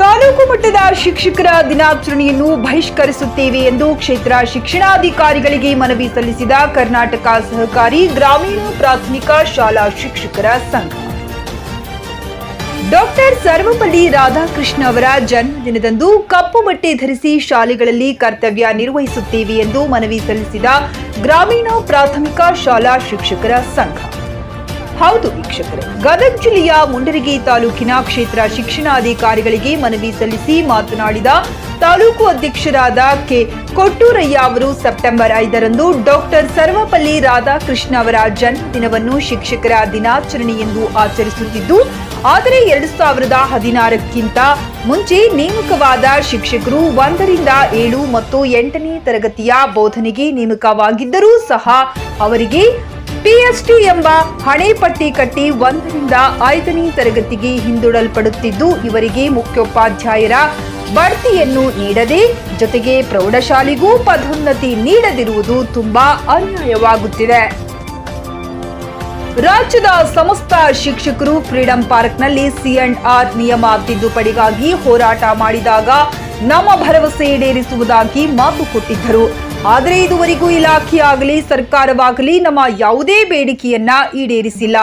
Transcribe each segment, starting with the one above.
ತಾಲೂಕು ಮಟ್ಟದ ಶಿಕ್ಷಕರ ದಿನಾಚರಣೆಯನ್ನು ಬಹಿಷ್ಕರಿಸುತ್ತೇವೆ ಎಂದು ಕ್ಷೇತ್ರ ಶಿಕ್ಷಣಾಧಿಕಾರಿಗಳಿಗೆ ಮನವಿ ಸಲ್ಲಿಸಿದ ಕರ್ನಾಟಕ ಸಹಕಾರಿ ಗ್ರಾಮೀಣ ಪ್ರಾಥಮಿಕ ಶಾಲಾ ಶಿಕ್ಷಕರ ಸಂಘ. ಡಾಕ್ಟರ್ ಸರ್ವಪಲ್ಲಿ ರಾಧಾಕೃಷ್ಣ ಅವರ ಜನ್ಮದಿನದಂದು ಕಪ್ಪು ಬಟ್ಟೆ ಧರಿಸಿ ಶಾಲೆಗಳಲ್ಲಿ ಕರ್ತವ್ಯ ನಿರ್ವಹಿಸುತ್ತೇವೆ ಎಂದು ಮನವಿ ಸಲ್ಲಿಸಿದ ಗ್ರಾಮೀಣ ಪ್ರಾಥಮಿಕ ಶಾಲಾ ಶಿಕ್ಷಕರ ಸಂಘ. ಹೌದು ವೀಕ್ಷಕರೇ. ಗದಗ ಜಿಲ್ಲೆಯ ಮುಂಡರಗಿ ತಾಲೂಕಿನ ಕ್ಷೇತ್ರ ಶಿಕ್ಷಣಾಧಿಕಾರಿಗಳಿಗೆ ಮನವಿ ಸಲ್ಲಿಸಿ ಮಾತನಾಡಿದ ತಾಲೂಕು ಅಧ್ಯಕ್ಷರಾದ ಕೆ ಕೊಟ್ಟೂರಯ್ಯ ಅವರು ಸೆಪ್ಟೆಂಬರ್ ಐದರಂದು ಡಾಕ್ಟರ್ ಸರ್ವಪಲ್ಲಿ ರಾಧಾಕೃಷ್ಣ ಅವರ ಜನ್ಮದಿನವನ್ನು ಶಿಕ್ಷಕರ ದಿನಾಚರಣೆ ಎಂದು ಆಚರಿಸುತ್ತಿದ್ದು, ಆದರೆ ಎರಡು ಸಾವಿರದ ಹದಿನಾರಕ್ಕಿಂತ ಮುಂಚೆ ನೇಮಕವಾದ ಶಿಕ್ಷಕರು ಒಂದರಿಂದ ಏಳು ಮತ್ತು ಎಂಟನೇ ತರಗತಿಯ ಬೋಧನೆಗೆ ನೇಮಕವಾಗಿದ್ದರೂ ಸಹ ಅವರಿಗೆ ಪಿಎಸ್ಟಿ ಎಂಬ ಹಣೆಪಟ್ಟಿ ಕಟ್ಟಿ ಒಂದರಿಂದ ಐದನೇ ತರಗತಿಗೆ ಹಿಂದೂಡಲ್ಪಡುತ್ತಿದ್ದು, ಇವರಿಗೆ ಮುಖ್ಯೋಪಾಧ್ಯಾಯರ ಬಡ್ತಿಯನ್ನು ನೀಡದೆ, ಜೊತೆಗೆ ಪ್ರೌಢಶಾಲೆಗೂ ಪದೋನ್ನತಿ ನೀಡದಿರುವುದು ತುಂಬಾ ಅನ್ಯಾಯವಾಗುತ್ತಿದೆ. ರಾಜ್ಯದ ಸಮಸ್ತ ಶಿಕ್ಷಕರು ಫ್ರೀಡಂ ಪಾರ್ಕ್ನಲ್ಲಿ ಸಿ ಆರ್ ನಿಯಮ ತಿದ್ದುಪಡಿಗಾಗಿ ಹೋರಾಟ ಮಾಡಿದಾಗ ನಮ್ಮ ಭರವಸೆ ಈಡೇರಿಸುವುದಾಗಿ ಮಾತು ಕೊಟ್ಟಿದ್ದರು. ಆದರೆ ಇದುವರೆಗೂ ಇಲಾಖೆಯಾಗಲಿ, ಸರ್ಕಾರವಾಗಲಿ ನಮ್ಮ ಯಾವುದೇ ಬೇಡಿಕೆಯನ್ನ ಈಡೇರಿಸಿಲ್ಲ.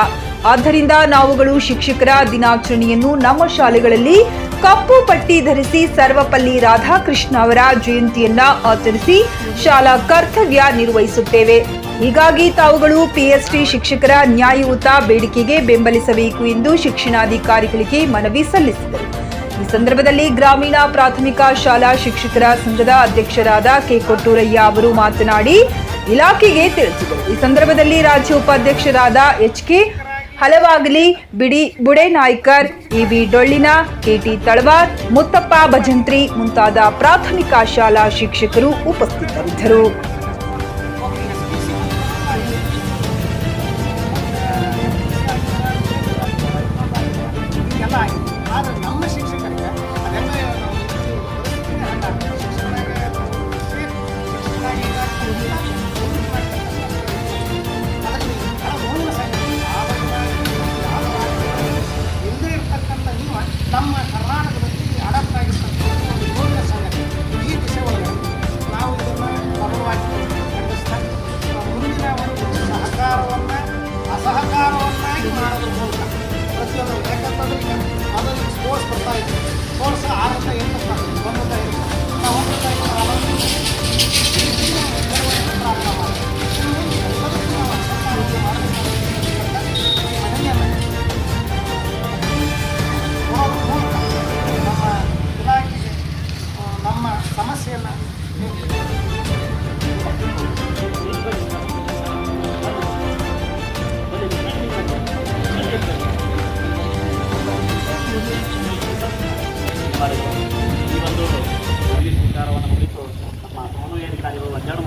ಆದ್ದರಿಂದ ನಾವುಗಳು ಶಿಕ್ಷಕರ ದಿನಾಚರಣೆಯನ್ನು ನಮ್ಮ ಶಾಲೆಗಳಲ್ಲಿ ಕಪ್ಪು ಪಟ್ಟಿ ಧರಿಸಿ ಸರ್ವಪಲ್ಲಿ ರಾಧಾಕೃಷ್ಣ ಅವರ ಜಯಂತಿಯನ್ನ ಆಚರಿಸಿ ಶಾಲಾ ಕರ್ತವ್ಯ ನಿರ್ವಹಿಸುತ್ತೇವೆ. ಹೀಗಾಗಿ ತಾವುಗಳು ಪಿಎಸ್ಟಿ ಶಿಕ್ಷಕರ ನ್ಯಾಯಯುತ ಬೇಡಿಕೆಗೆ ಬೆಂಬಲಿಸಬೇಕು ಎಂದು ಶಿಕ್ಷಣಾಧಿಕಾರಿಗಳಿಗೆ ಮನವಿ ಸಲ್ಲಿಸಿದರು. ಈ ಸಂದರ್ಭದಲ್ಲಿ ಗ್ರಾಮೀಣ ಪ್ರಾಥಮಿಕ ಶಾಲಾ ಶಿಕ್ಷಕರ ಸಂಘದ ಅಧ್ಯಕ್ಷರಾದ ಕೆ ಕೊಟ್ಟೂರಯ್ಯ ಅವರು ಮಾತನಾಡಿ, ಇಲಾಖೆಗೆ ತಿಳಿಸಿದರು. ಈ ಸಂದರ್ಭದಲ್ಲಿ ರಾಜ್ಯ ಉಪಾಧ್ಯಕ್ಷರಾದ H K Halavagali, B D Bude Nayakar E V Dollina K T Talawar, Muttappa Bhajantri ಮುಂತಾದ ಪ್ರಾಥಮಿಕ ಶಾಲಾ ಶಿಕ್ಷಕರು ಉಪಸ್ಥಿತರಿದ್ದರು. ಅಸಹಕಾರವನ್ನಾಗಿ ಮಾಡೋದ್ರ ಮೂಲಕ ಪ್ರತಿಯೊಂದು ಯಾಕಂತಂದ್ರೆ ಈಗ ಸ್ಪೋರ್ಟ್ಸ್ ಬರ್ತಾ ಇದೆ. ಸ್ಪೋರ್ಟ್ಸ್ ಎಂಟು ಬರ್ತದೆ ಒಂದರಿಂದ ಐದು. ನಾವು ಮನೋವೇದಿಕಾರಿಗಳು ಒಂದೆರಡು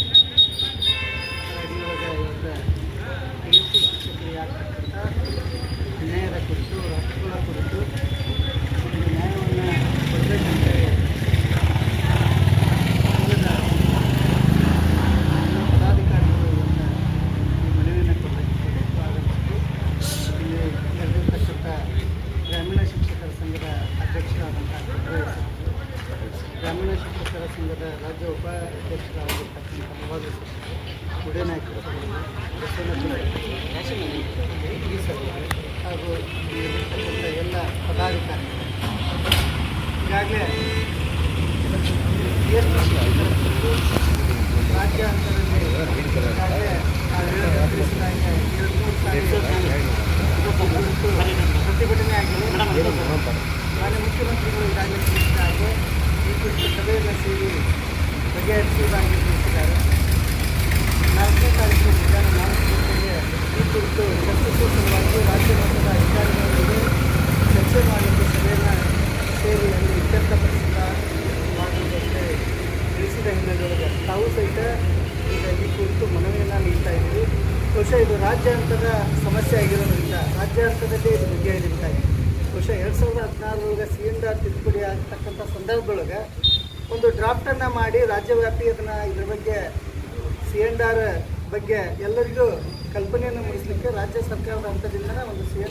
ಕುರಿತು ಹಕ್ಕುಗಳ ಕುರಿತು ನ್ಯಾಯವನ್ನು ಕೊಡಬೇಕಂತೇಳಿ ಪದಾಧಿಕಾರಿಗಳು ಮನವಿಯನ್ನು ಕೊಡಬೇಕು ಆಗಬೇಕು ಗ್ರಾಮೀಣ ಶಿಕ್ಷಕರ ಸಂಘದ ಅಧ್ಯಕ್ಷರಾದಂಥ ಗ್ರಾಮೀಣ ಶಿಕ್ಷಕರ ಸಂಘದ ರಾಜ್ಯ ಉಪಾಧ್ಯಕ್ಷರಾಗಿರ್ತಕ್ಕಂಥ ಮೊಹಮ್ಮದ್ ಗುಡೇನಾಯ್ಕರು ಈ ಸಭೆಗೆ ಹಾಗೂ ಕುರಿತು ಪ್ರತಿಭಟನೆ ಆಗಿದೆ. ಮುಖ್ಯಮಂತ್ರಿಗಳು ಈಗಾಗಲೇ ಹಾಗೆ ಈ ಸಭೆಯನ್ನು ಸೇರಿ ಬಗೆಹರಿಸುವುದಾಗಿ ತಿಳಿಸಿದ್ದಾರೆ. ನಾಲ್ಕನೇ ತಾರೀಕು ಈ ಕುರಿತು ರಾಜ್ಯ ಮಟ್ಟದ ಇದು ರಾಜ್ಯ ಹಂತದ ಸಮಸ್ಯೆ ಆಗಿರೋದ್ರಿಂದ ರಾಜ್ಯ ಹಂತದಲ್ಲಿ ಇದು ಬಗೆಹರಿಬೇಕಾಗಿದೆ ಬಹುಶಃ ಎರಡು ಸಾವಿರದ ಹದಿನಾರರೊಳಗೆ ಸಿ ಆರ್ ತಿದ್ದುಪಡಿ ಆಗ್ತಕ್ಕಂಥ ಸಂದರ್ಭದೊಳಗೆ ಒಂದು ಡ್ರಾಫ್ಟನ್ನು ಮಾಡಿ ರಾಜ್ಯವ್ಯಾಪಿ ಅದನ್ನು ಇದ್ರ ಬಗ್ಗೆ ಸಿ ಆರ್ ಬಗ್ಗೆ ಎಲ್ಲರಿಗೂ ಕಲ್ಪನೆಯನ್ನು ಮೂಡಿಸಲಿಕ್ಕೆ ರಾಜ್ಯ ಸರ್ಕಾರದ ಹಂತದಿಂದನೇ ಒಂದು ಸಿ